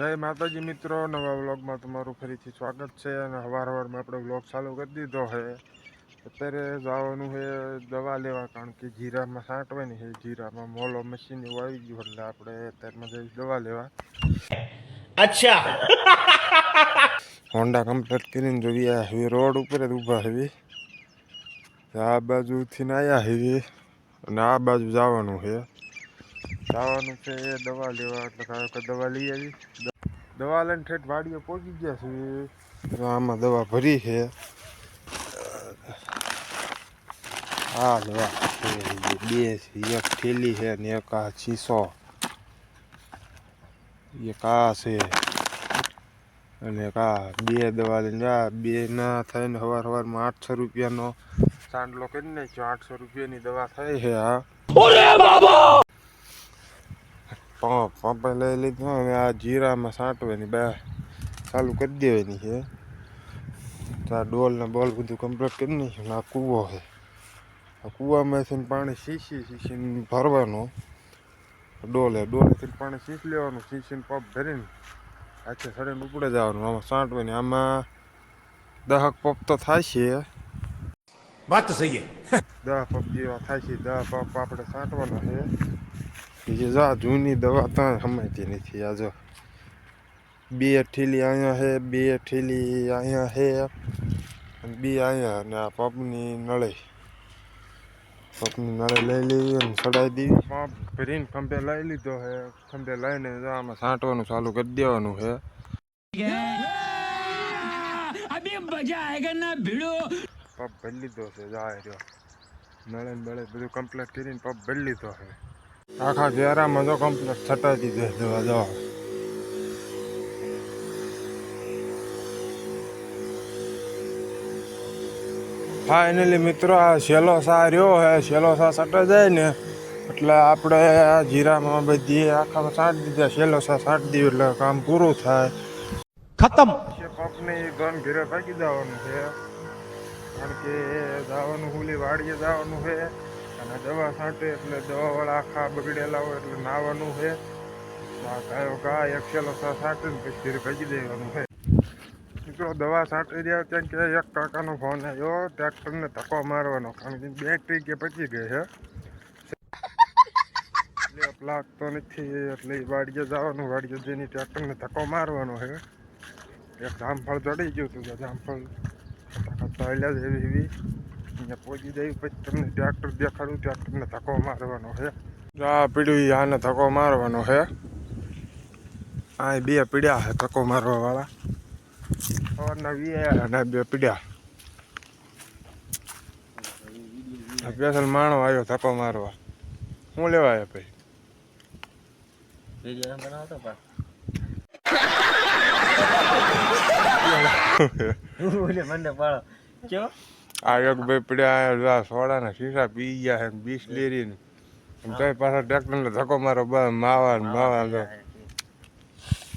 જય માતાજી મિત્રો નવા વ્લોગમાં તમારું ફરીથી સ્વાગત છે અને હવાર હવારમાં આપણે વ્લોગ ચાલુ કરી દીધો છે. અત્યારે જવાનું છે દવા લેવા કારણ કે જીરામાં સાંટવાની છે. જીરામાં મોલો મશીન એવું આવી ગયું એટલે આપણે અત્યારમાં જઈશ દવા લેવા. અચ્છા. હોન્ડા કમ્પ્લીટ કરીને જોઈએ હવે રોડ ઉપર જ ઊભા હવે આ બાજુથી આવ્યા હેવી. અને આ બાજુ જવાનું છે. જવાનું છે દવા લેવા એટલે દવા લઈ આવી. દવા લઈને ઠેઠ વાડીએ પહોંચી ગયા છે. આમાં દવા ભરી છે. આ દવા બે છે એક થેલી છે ને એક આ ચીસો એક આ છે અને કા બે દવા લઈને આ બે ના થઈને સવાર સવારમાં આઠસો રૂપિયાનો ચાંદલો કરી નાખ્યો. આઠસો રૂપિયાની દવા થઈ છે આ. પંપ પંપ લઈ લીધો હવે આ જીરામાં સાંટવાની બે ચાલુ કરી દેવાની છે. તો આ બોલ બધું કમ્પ્લીટ કરી આ કૂવો છે. આ કૂવામાંથી પાણી શીશી શીશીને ભરવાનું. ડોલે ડોલેથી પાણી શીશ લેવાનું શીશીને પંપ ભરીને આખે સડીને ઉપડે જવાનું. આમાં સાંટવાની આમાં દહક પપ તો થાય છે. વાત તો સહી દહ પપ જેવા થાય છે દહ પપ આપણે સાંટવાના છે. બીજી જો જૂની દવા તો સમજતી નથી આ જો. બે ઠીલી અહીંયા હે બે ઠીલી અહીંયા હે બી અહીંયા અને આ પપની નળે. પપની નળે લઈ લેવી અને ચડાવી દેવી પંપ ભરીને ખંભે લઈ લીધો હે ખંભે લઈને જો આમાં છાંટવાનું ચાલુ કરી દેવાનું છે પપ ભરી લીધો છે જાય રહ્યો. નળે બળે બધું કમ્પ્લીટ કરીને પપ ભરી લીધો હે. આખા ઘેરામાં તો કમ્પ્લીટ છટાતી દે દવા દવા ફાઇનલી મિત્રો આ સેલો સા રહ્યો હે સેલો સા સટા જાય ને. એટલે આપણે આ જીરામાં બધી આખામાં સાંટ દીધા સેલો સા સાંટ દીધું એટલે કામ પૂરું થાય. ખતમ. કંપની ગન ઘેરે ફાંકી દેવાનું છે. કારણ કે જવાનું હુલી વાડીએ જવાનું છે. અને દવા છાંટે એટલે દવાવાળા આખા બગડેલા હોય એટલે નાવાનું છે. ગાયો ગા એક છેલ્લો સા છાંટે ને પછી ભજી દેવાનું છે. મિત્રો, દવા છાંટી રહ્યા ત્યાં કે એક કાકાનો ફોન આવ્યો, ટ્રેક્ટરને ધક્કો મારવાનો, કારણ કે બેટરી કે પચી ગઈ છે. લેપ લાગતો નથી, એટલે ઈ વાડીએ જવાનું, વાડીએ જઈને ટ્રેક્ટરને ધક્કો મારવાનો છે. એક જામફળ ચડી ગયું હતું જામફળ ખાતા એવી એવી. અહીંયા પહોંચી જઈ પછી તમને ટ્રેક્ટર દેખાડું ટ્રેક્ટરને ધક્કો મારવાનો છે. આ પીડ્યું આને ધક્કો મારવાનો છે. આ બે પીડ્યા છે ધક્કો મારવા વાળા સવારના વી અને બે પીડ્યા. આ સ્પેશિયલ માણો આવ્યો ધક્કો મારવા. શું લેવા આવ્યા ભાઈ મને પાડો. ક્યો આ એક ભાઈ પડ્યા આ સોડાના શીશા પી ગયા છે બીસ લેરીને તો પાછા ટ્રેક્ટરને ધક્કો મારો બસ માવા ને માવા તો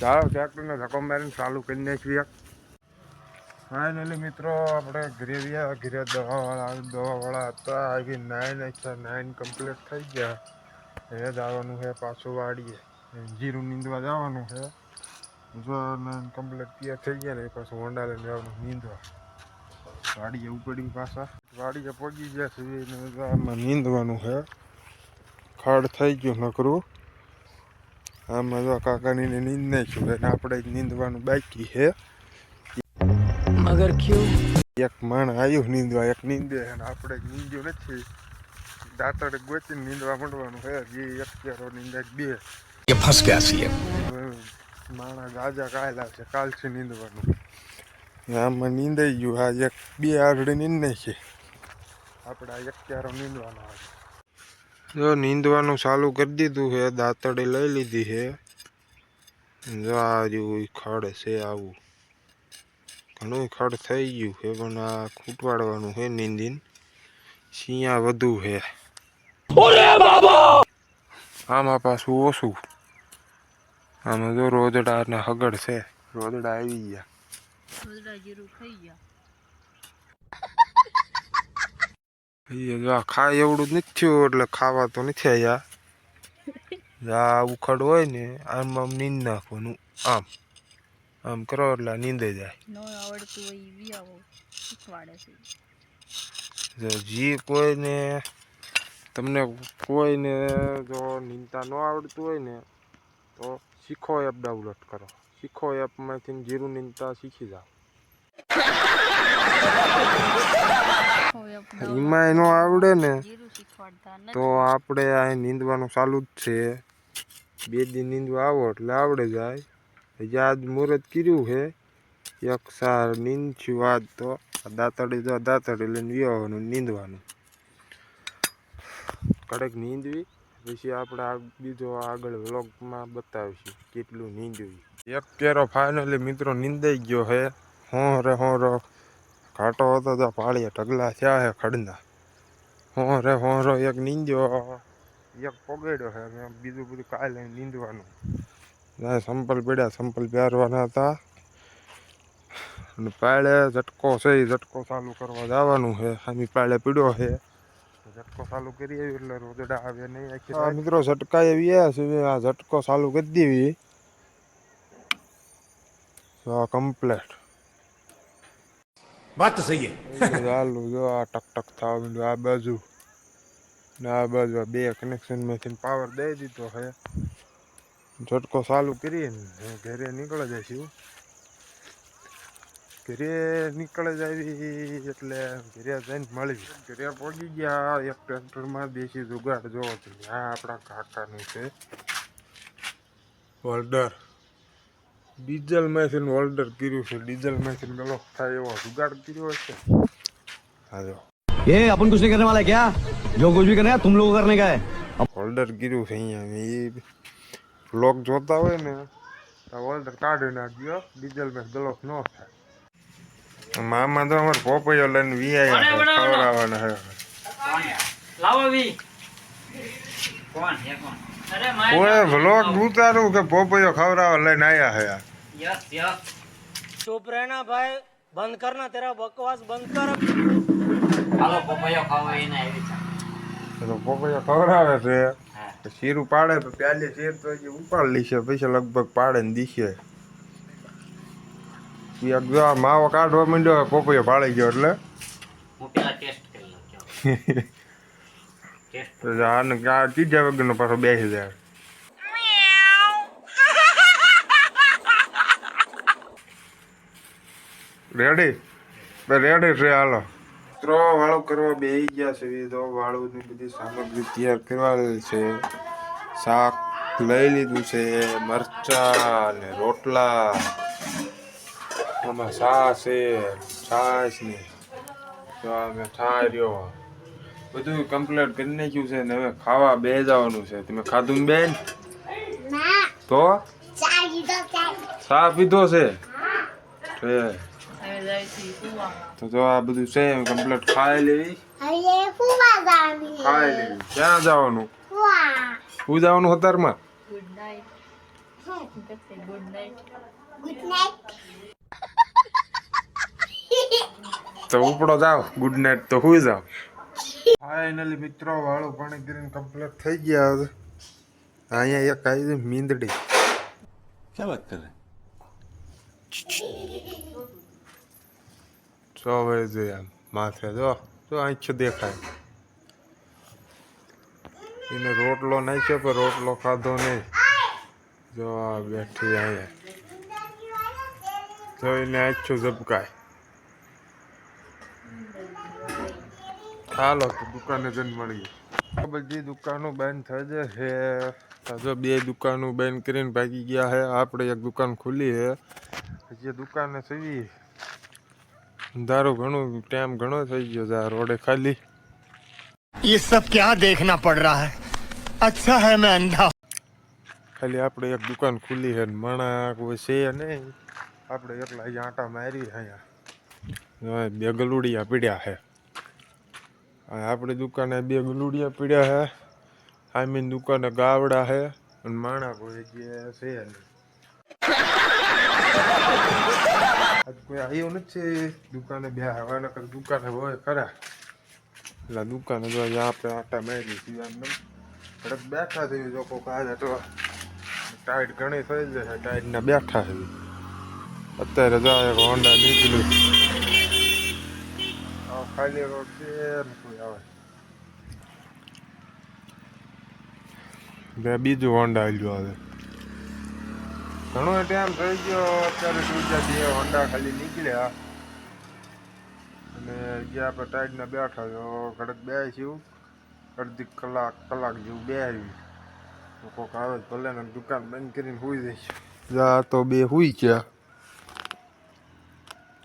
ચાલો ટ્રેક્ટરને ધક્કો મારીને ચાલુ કરી નાખીએ. ફાઇનલી મિત્રો આપણે ઘરે ગયા ઘરે દવાવાળા દવાવાળા હતા આવી નાઈન નાખ્યા નાઈન કમ્પ્લીટ થઈ ગયા. એ જવાનું છે પાછું વાડીએ જીરું નીંદવા જવાનું છે. જો નાઈન કમ્પ્લીટ તૈયાર થઈ ગયા ને પાછું હોન્ડા લઈને જવાનું નીંદવા. વાડીએ ઉપડી પાછા. વાડીએ પહોંચી ગયા છે આમાં નીંદવાનું છે. ખાડ થઈ ગયું નકરું. આમાં તો કાકાની નીંદ નાખ્યું અને આપણે જ નીંદવાનું બાકી છે. મગર ક્યું? એક માણ આવ્યું નીંદવા એક નીંદે અને આપણે જ નીંદ્યું નથી. દાંતડે ગોચીને નીંદવા મંડવાનું છે. જે એક ચારો નીંદા બે. કે ફસ ગયા છીએ. માણા ગાજા કાયલા છે કાલથી નીંદવાનું. આમાં નીંદાઈ ગયું. આ એક બે આરડી નીંદ નાખી આપણે આ ક્યારો નીંદવાનો આવે જો નીંદવાનું ચાલુ કરી દીધું છે દાંતડી લઈ લીધી છે. જો આ જેવું ખડ છે આવું. ઘણું ખડ થઈ ગયું છે પણ આ ખૂટવાડવાનું છે નીંદીન. શિયા વધુ છે. આમાં પાછું ઓછું. આમાં જો રોદડા ને હગડ છે રોદડા આવી ગયા. રોજડા ખાય એવડું નથી થયું એટલે ખાવા તો નથી આવ્યા આ ઉખડ હોય ને, આમ આમ નીંદ નાખવાનું, આમ. આમ કરો એટલે નીંદે જાય. ન જી કોઈને તમને કોઈને જો નીંદતા ન આવડતું હોય ને, તો શીખો એપ ડાઉનલોડ કરો. શીખો એપમાંથી જીરું નીંદતા શીખી જાઓ. એમાં એનો આવડે ને, તો આપણે આ નીંદવાનું ચાલુ જ છે. બે દી નીંદવા આવો એટલે આવડે જાય. હજી આજ મુહૂર્ત કર્યું છે. એક સાર નીંદશું આજ તો. દાંતડી જો દાંતડી લઈને વ્યવવાનું નીંદવાનું. કડક નીંદવી. પછી આપણે આ બીજો આગળ વ્લોગમાં બતાવીશું કેટલું નીંદવી એક કેરો ફાઇનલી મિત્રો નીંદાઈ ગયો છે. હું હોરો ઘાટો હતો તો પાળીએ ઢગલા થયા હે ખડના. હોં રે, હોં રો, એક નીંદ્યો. એક પગડ્યો અને બીજું બધું કાલે નીંદવાનું. ના, સંપલ પડ્યા, સંપલ પહેરવાના હતા. અને પાળે ઝટકો છે એ ઝટકો ચાલુ કરવા જવાનું છે. આની પાળે પીડ્યો છે. ઝટકો ચાલુ કરી આવ્યું એટલે રોજડા આવે નહીં આખી મિત્રો ઝટકા એવી આ ઝટકો ચાલુ કરી દેવી. આ કમ્પ્લેટ વાત સહી ચાલુ જો આ ટક ટક થવા માંડ્યું આ બાજુ. ને આ બાજુ બે કનેક્શનમાંથી પાવર દઈ દીધો હે ઝટકો ચાલુ કરીને ઘરે નીકળે જાય છું ઘરે નીકળે જાવી એટલે ઘરે જઈને મળી ઘરે પહોંચી ગયા એક ટ્રેક્ટરમાં દેશી જુગાડ જોવો તો આ આપણા કાકાનું છે હોલ્ડર ડીઝલ મેશીન હોલ્ડર કર્યું છે ડીઝલ મેશીન ગલો થાય એવો જુગાડ કર્યો છે હા જો ये अपन कुछ नहीं करने वाला है क्या जो कुछ भी करना है तुम लोगों को करने का है હોલ્ડર કર્યું છે અહીંયા એ બ્લોક જોતા હોય ને તો હોલ્ડર કાઢી નાખ્યો ડીઝલ મેં ગલો ન થાય મામા તો અમાર પોપૈયો લઈને વી આયા ખવડાવવાનો હે લાવો વી. કોણ? હે કોણ? અરે વ્લોગ ઉતારું કે પોપૈયો ખવડાવવા લઈને આયા હે યસ યસ. ચૂપ રહેના ભાઈ. બંધ કરના તેરા બકવાસ બંધ કર. હાલો પોપૈયો ખાવા આવી છે. તો પોપૈયો ખવડાવે છે. શીરું પાડે તો શેર તો ઉપાડ લેશે પછી લગભગ પાડે ને દીશે. એક જો માવો કાઢવા માંડ્યો પોપૈયો ભાળી ગયો એટલે. હું પેલા ટેસ્ટ કરી લઉં ચાલો. ટેસ્ટ તો આને આ ત્રીજા વગરનો પાછો બેસી જાય રેડી રેડી છે હાલો. મિત્રો વાળું કરવા બેસી ગયા છે એ તો વાળુંની બધી સામગ્રી તૈયાર કરવાની છે. શાક લઈ લીધું છે મરચા ને રોટલા. આમાં છાશ છે છાશ ને તો અમે છા રહ્યો. બધું કમ્પ્લીટ કરી નાખ્યું છે ને હવે ખાવા બે જવાનું છે. તમે ખાધું બેન? તો? ચા પીધો છે? તો જો આ બધું છે એમ કમ્પ્લીટ ખાઈ લેવી. ખાઈ લેવી. ક્યાં જવાનું? શું જવાનું હતારમાં ગુડ નાઇટ ગુડ નાઇટ તો ઉપડો જાઓ. ગુડ નાઇટ તો હુઈ જાઓ. ફાઇનલી મિત્રો વાળું પાણી કરીને કમ્પ્લીટ થઈ ગયા હવે. અહીંયા એક આવી છે મીંદડી. ક્યાં વાત કરે? તો હવે જોઈએ માથે જો જો આંખો દેખાય. એને રોટલો નાખ્યો પણ રોટલો ખાધો નહીં. જો બેઠી અહીંયા. જો એને આંખો ઝબકાય ચાલો તો દુકાને જઈને મળીએ આ બધી દુકાનો બંધ થઈ જશે તો જો બે દુકાનો બંધ કરીને ભાગી ગયા છે આપણે એક દુકાન ખુલી છે હજી દુકાને થઈ અંધારું ઘણું ટાઈમ ઘણો થઈ ગયો છે આ રોડે ખાલી ये सब क्या देखना पड़ रहा है अच्छा है मैं अंधा ખાલી આપણે એક દુકાન ખુલી છે ને માણા કોઈ છે નહીં આપણે એકલા અહીંયા આંટા મારી અહીંયા. બે ગલુડિયા પીડ્યા છે. આપણી દુકાને બે ગલુડિયા પીડ્યા છે. આમીન દુકાને ગાવડા છે અને માણા કોઈ જે છે આજ કોઈ આવ્યું નથી દુકાને બે હવા, નકર દુકાને હોય ખરા. એટલે દુકાને જો અહીંયા આપણે આટા મારી છીએ ઘડીક બેઠા થયું જો કોઈ કાજ તો. ટાઈટ ઘણી થઈ જશે ટાઈટના બેઠા છે અત્યારે જાય એક હોન્ડા નીકળ્યું. ખાલી રોડ છે આવે. બે બીજું હોન્ડા આવ્યું આવે. ઘણો ટાઈમ થઈ ગયો અત્યારે સૂર્યાથી હોન્ડા ખાલી નીકળ્યા. અને ગયા આપણે ટાઈટના બેઠા તો ઘડીક બે છીએ અડધી કલાક કલાક જેવું બે આવી કોક આવે ભલે ને દુકાન બંધ કરીને સુઈ જઈશ. જા તો બે સુઈ ગયા.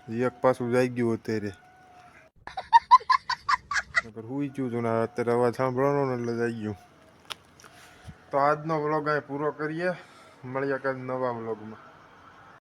એક પાછું જાય ગયું અત્યારે. હુઈ ગયું હતું ને અત્યારે અવાજ સાંભળવાનો ને એટલે જાય ગયું. તો આજનો વ્લોગ અહીં પૂરો કરીએ. મળીએ કાંઈ નવા વ્લોગમાં